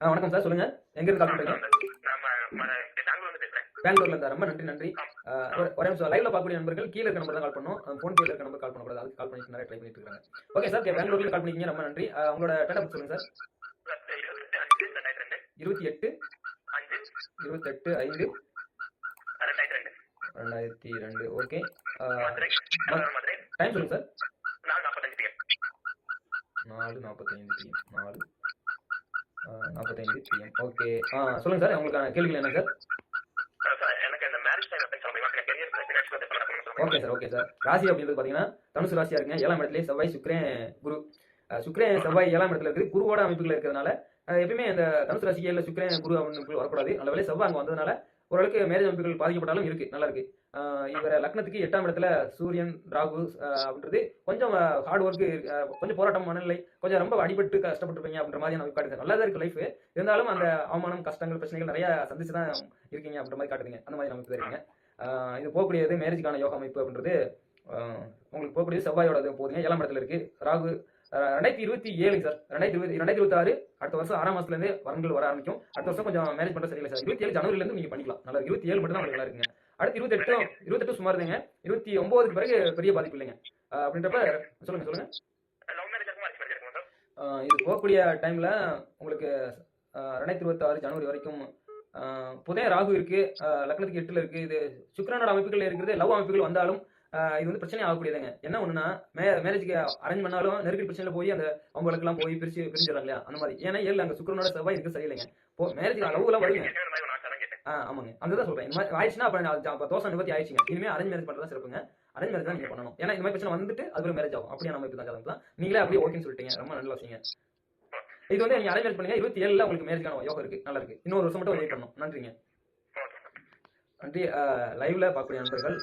ஆ வணக்கம் சார் சொல்லுங்க. எங்க இருந்து கால் பண்றீங்க பெங்களூர்ல இருந்தா ரொம்ப நன்றி நன்றி. ஒரே நிமிஷம் லைவ்ல பார்க்கக்கூடிய நண்பர்கள் கீழே இருக்க நம்பர் தான் கால் பண்ணும் ஃபோன் பேல இருக்க நம்பர் கால் பண்ணக்கூடாது. அதுக்கு கால் பண்ணி நிறைய ட்ரை பண்ணிட்டு இருக்காங்க ஓகே சார் பெங்களூர்ல கால் பண்ணிக்கிங்க ரொம்ப நன்றி. உங்களோட டேட்டா பத்தி சொல்லுங்க சார் இருபத்தி எட்டு இருபத்தெட்டு ஐந்து. ரெண்டாயிரத்தி ரெண்டு. ஓகே டைம் சொல்லுங்க சார் நாலு நாற்பத்தைந்து பிஎம் நாலு. நாற்பத்தைந்து பிஎம் ஓகே ஆ சொல்லுங்க சார் உங்களுக்கான கேள்விகள் என்ன sir? Okay sir okay sir ராசி அப்படின்றது பார்த்தீங்கன்னா தனுசு ராசியா இருக்குங்க. ஏழாம் இடத்துல செவ்வாய் சுக்கிரன் குரு. அஹ் சுக்கிரன் செவ்வாய் ஏழாம் இடத்துல இருக்குது. குருவோட அமைப்புகள் இருக்கிறதுனால எப்பயுமே இந்த தனுசு ராசிக்கு ஏழு சுக்கிரன் குரு அமைப்புகள் வரக்கூடாது. நல்ல வேலை செவ்வாய் அங்கே வந்ததுனால ஓரளவுக்கு மேரேஜ் அமைப்புகள் பாதிக்கப்பட்டாலும் இருக்கு நல்லா இருக்கு. இவர லக்னத்துக்கு எட்டாம் இடத்துல சூரியன் ராகு அப்படின்றது கொஞ்சம் ஹார்ட் ஒர்க்கு கொஞ்சம் போராட்டம் மனநிலை கொஞ்சம் ரொம்ப அடிபட்டு கஷ்டப்பட்டுருப்பீங்க அப்படின்ற மாதிரி அமைப்பு காட்டுது. நல்லா தான் இருக்கு லைஃப் இருந்தாலும் அந்த அவமானம் கஷ்டங்கள் பிரச்சனைகள் நிறைய சந்திச்சு தான் இருக்கீங்க அப்படின்ற மாதிரி காட்டுதுங்க. அந்த மாதிரி அமைப்பு இருக்கீங்க இது போகக்கூடியது மேரேஜுக்கான யோகா அமைப்பு அப்படின்றது உங்களுக்கு போகக்கூடியது செவ்வாயோட போதுங்க. ஏழாம் இடத்துல இருக்கு. ராகு ரெண்டாயிரத்தி இருபத்தி ஏழு சார். ரெண்டாயிரத்தி இருபத்தி ரெண்டாயிரத்தி இருபத்தி ஆறு அடுத்த வருஷம் ஆறாம் மாசத்துல இருந்து வரன்கள் வர ஆரம்பிக்கும். அடுத்த வருஷம் கொஞ்சம் மேரேஜ் பண்றது சரியில்லை சார். இருபத்தி ஏழு ஜனவரில இருந்து நீங்க பண்ணிக்கலாம். நல்லா. இருபத்தி ஏழு மட்டும் தான் நல்லா இருக்குங்க. அடுத்து இருபத்தெட்டு இருபத்தெட்டு சுமார் தாங்க இருபத்தி ஒன்பதுக்கு பிறகு பெரிய பாதிப்பு இல்லைங்க. அப்படின்றப்ப சொல்லுங்க சொல்லுங்க. இது போகக்கூடிய டைம்ல உங்களுக்கு ரெண்டாயிரத்தி இருபத்தி ஆறு ஜனவரி வரைக்கும் புதைய ராகு இருக்கு. லக்னத்துக்கு எட்டுல இருக்கு. இது சுக்கிரனோட அமைப்புகள் இருக்கிறது லவ் அமைப்புகள் வந்தாலும் இது வந்து பிரச்சனை ஆகக்கூடியதுங்க. என்ன ஒண்ணுனா மே மேரேஜ்க்கு அரேஞ்ச் பண்ணாலும் நெருக்கடி பிரச்சனையில போய் அந்த அவங்களுக்குலாம் போய் பிரிச்சு பிரிஞ்சிடறாங்க இல்லையா? அந்த மாதிரி. ஏன்னா ஏழு அங்க சுக்கிரனோட செவ்வாய் இருக்கு சரியில்லைங்க. இப்போ மேரேஜ் எல்லாம் வருங்க ஆ ஆமாங்க. சொல்றேன். இந்த மாதிரி ஆயிடுச்சுன்னா அப்ப நான் அப்ப தோசை நிவர்த்தி ஆயிடுச்சுங்க. இனிமே அரேஞ்ச் மேரேஜ் பண்றதா சிறப்புங்க. அரேஞ்ச் மேரேஜ் தான் நீங்க பண்ணணும். ஏன்னா இந்த மாதிரி பிரச்சனை வந்துட்டு அதுக்கு மேரேஜ் ஆகும். அப்படியே நம்ம இப்ப தான் நீங்களே அப்படியே ஓகேன்னு சொல்லிட்டீங்க. ரொம்ப நல்ல விஷயங்க. இது வந்து நீங்க அரேஞ்ச் பண்ணுங்க. இருபத்தி ஏழுல உங்களுக்கு மேரேஜ்க்கான யோகம் இருக்கு. நல்லா இருக்கு. இன்னொரு வருஷம் மட்டும் வெயிட் பண்ணணும். நன்றிங்க. நன்றி. லைவ்ல பார்க்கக்கூடிய நண்பர்கள்.